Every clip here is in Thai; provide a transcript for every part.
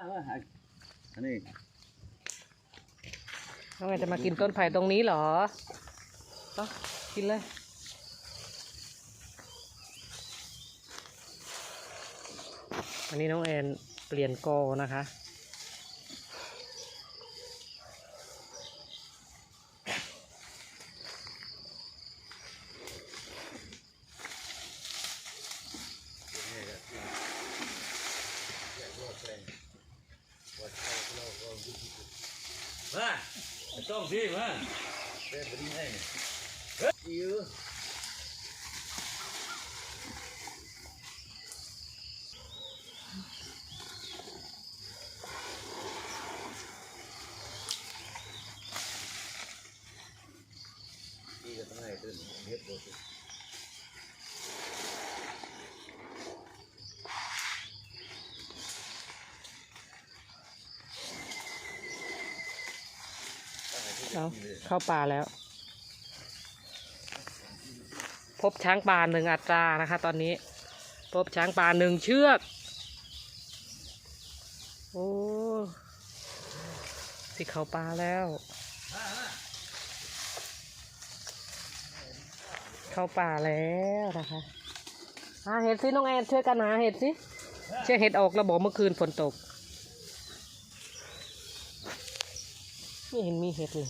อันนี้น้องแอนจะมากินต้นไผ่ตรงนี้เหรอต้องกินเลย อันนี้น้องแอนเปลี่ยนโกนะคะ มา ต้องสิมาเด็ดไปดีให้เฮ้ยยื้อนี่ก็ต้องให้ตื่นเฮ็ดบ่สิ เอาเข้าป่าแล้ว พบช้างป่าหนึ่งอัตรานะคะ ตอนนี้ พบช้างป่าหนึ่งเชือก โอ้สิเข้าป่าแล้ว เข้าป่าแล้วนะคะหาเห็ดสิน้องแอนช่วยกันหาเห็ดสิเชื่อเห็ดออกแล้วบอกเมื่อคืนฝนตก ไม่เห็นมีเห็ดเลย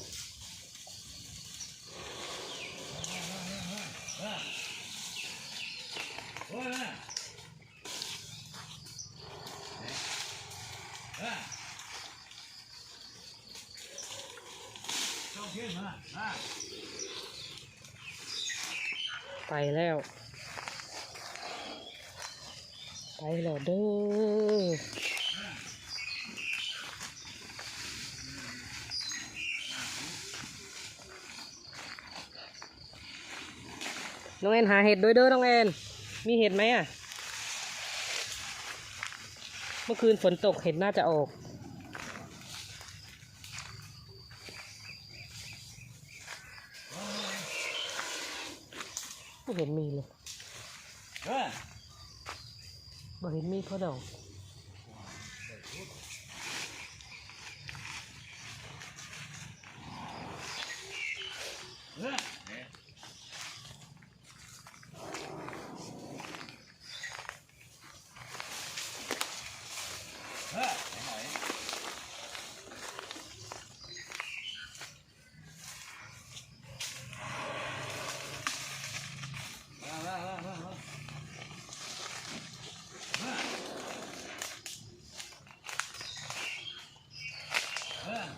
ไปแล้ว ไปแล้วเด้อ น้องแอนหาเห็ดด้วยเด้อน้องแอนมีเห็ดไหมอะ เมื่อคืนฝนตกเห็ดน่าจะออก ไม่เห็นมีเลยเฮ้ยบ่เห็นมีเขาดอก เฮ้ยเฮ้ยไหน มามามามามามาเออ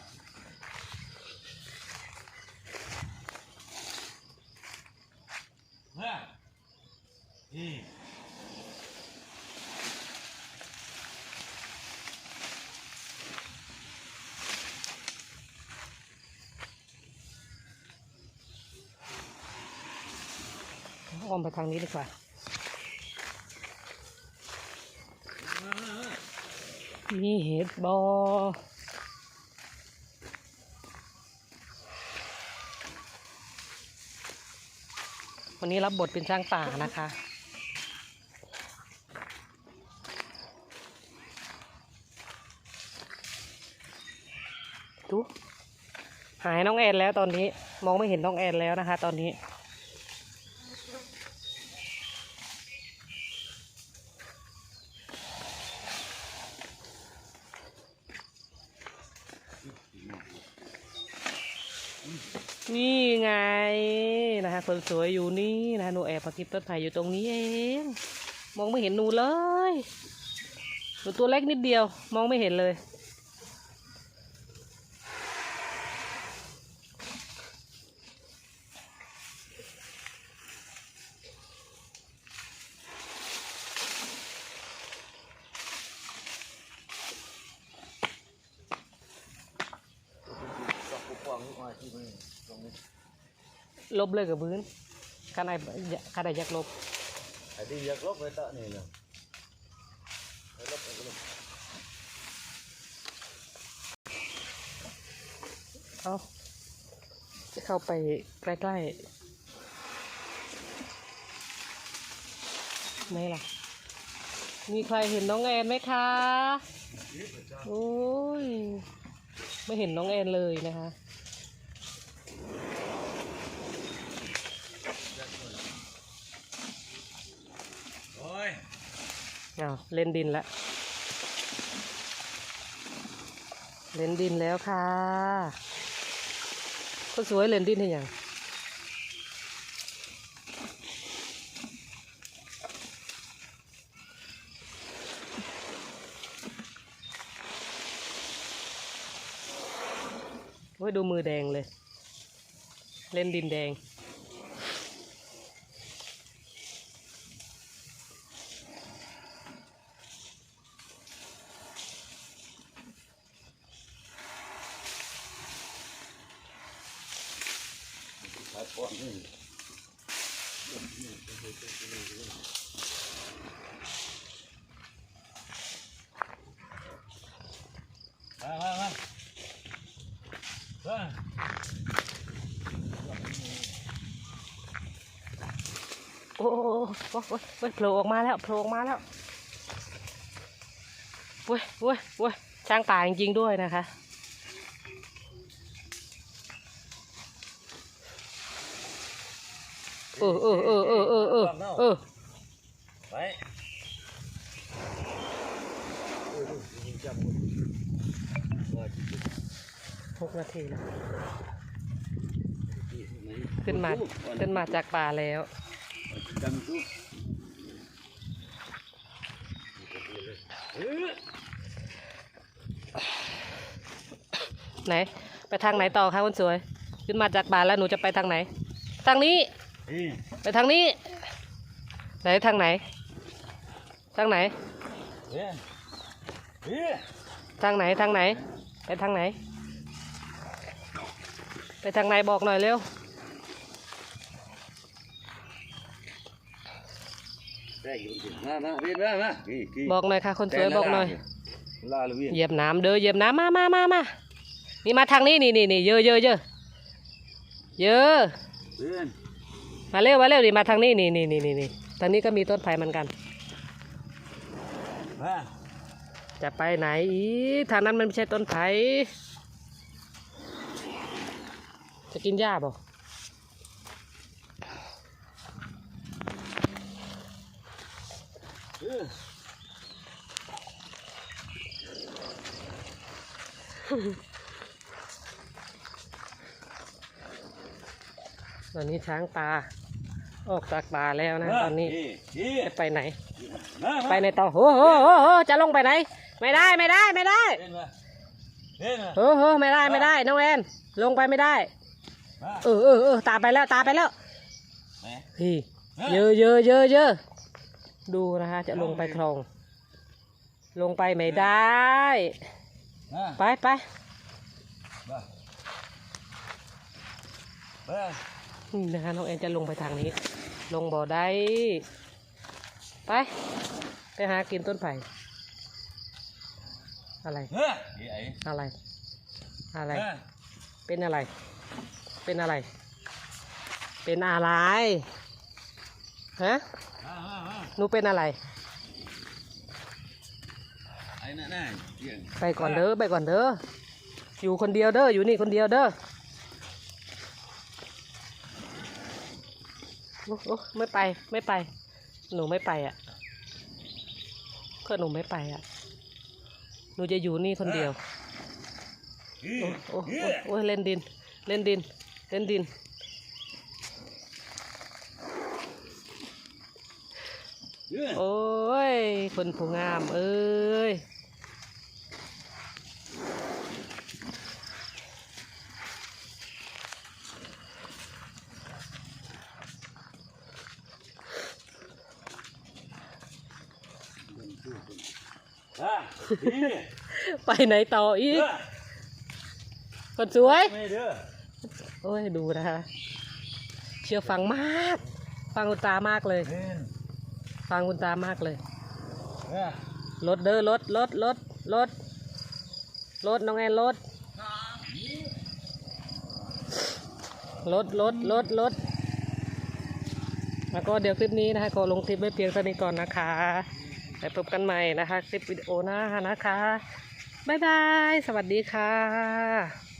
มา อ้อมไปทางนี้ดีกว่าามีเห็ดบอวันนี้รับบทเป็นช่างป่านะคะ ดูหายน้องแอนแล้วตอนนี้มองไม่เห็นน้องแอนแล้วนะคะ ตอนนี้ นี่ไงนะคะคนสวยอยู่นี่นะคะหนูแอบมากินต้นไผ่อยู่ตรงนี้เอง มองไม่เห็นหนูเลยหนูตัวเล็กนิดเดียว มองไม่เห็นเลย ก็ปุ๊บปองลูกมาที่นี่ตรงนี้ ลบเลยกับพื้นข้าใดข้าใดอยากลบไอ้ที่อยากลบไปตะนี่เลยไปลบไปลบเอาจะเข้าไปใกล้ๆไหนล่ะ มีใครเห็นน้องแอนไหมคะ โอ้ย ไม่เห็นน้องแอนเลยนะคะ โอ้ย อ้าเล่นดินละเล่นดินแล้วค่ะคนสวยเล่นดินให้ยังโอ้ยดูมือแดงเลย เล่นดินแดง ขายป้อนนี่มามามามาโอ้โหโอ้โหโอ้ยโผล่ออกมาแล้วโผล่ออกมาแล้วเว้ยเว้ยเว้ยช้างป่าจริงๆด้วยนะคะ ออเออเออเออเออเออเออไปยิงจับว่าจิตหกนาทีแล้วจิตไหนขึ้นมาขึ้นมาจากป่าแล้วดังตู้เออไหน ไปทางไหนต่อคะคนสวย ขึ้นมาจากป่าแล้วหนูจะไปทางไหน ทางนี้นี่ ไปทางนี้ ไหนทางไหน ทางไหนเฮ้ยเฮ้ยทางไหนทางไหน ไปทางไหน ไปทางไหนบอกหน่อยเร็วได้อยู่ดิมามาเวียนมามากี่กี่บอกหน่อยค่ะคนสวยบอกหน่อยลาเลยเวียนเหยียบน้ำเด้อเหยียบน้ำมามามามานี่มาทางนี้นี่นี่นี่เยอะเยอะเยอะเยอะเวียน มาเร็วมาเร็วดิมาทางนี้นี่นี่นี่นี่นี่ทางนี้ก็มีต้นไผ่เหมือนกันมาจะไปไหนอีกทางนั้นมันไม่ใช่ต้นไผ่จะกินหญ้าบ่ เออ ตอนนี้ ช้างป่าออกจากป่าแล้วนะตอนนี้กี่กี่จะไปไหนมามาไปในต่อโอ้โหโอ้โหจะลงไปไหน ไม่ได้ไม่ได้ไม่ได้เวียนมาเวียนมาโอ้โหไม่ได้ไม่ได้น้องแอนลงไปไม่ได้มาเออเออเออตามไปแล้วตามไปแล้วแหมพี่เยอะเยอะเยอะเยอะดูนะคะจะลงไปคลอง ลงไปไม่ได้มาไปไปมามา นี่นะคะน้องแอนจะลงไปทางนี้ ลงบ่อได้ ไป ไปหากินต้นไผ่ อะไร เฮ้ยไอ้อะไร อะไรเฮ้ยเป็นอะไร เป็นอะไร เป็นอะไร ฮะมามามาหนูเป็นอะไรไอ้นั่นน่ะเกี่ยงไปก่อนเด้อ ไปก่อนเด้อ อยู่คนเดียวเด้อ อยู่นี่คนเดียวเด้อโอ้โอ้ ไม่ไปไม่ไป หนูไม่ไปอะก็หนูไม่ไปอะ หนูจะอยู่นี่คนเดียว โอ้โอ้โอ้เล่นดิน เล่นดิน เล่นดิน โอ้ย คนผู้งาม เอ้ย อะกี่ไปไหนต่ออีเฮ้กยคนสวย ไม่เด้อโอ้ย ดูนะคะเชื่อฟังมาก ฟังคุณตามากเลยเวียนฟังคุณตามากเลยเฮ้ยรถเด้อรถรถรถรถรถน้องแอนรถรถรถรถรถแล้วก็เดี๋ยวคลิปนี้นะคะขอลงคลิปไว้เพียงเท่านี้ก่อนนะคะ ไปพบกันใหม่นะคะ คลิปวิดีโอหน้านะคะ บ๊ายบาย สวัสดีค่ะ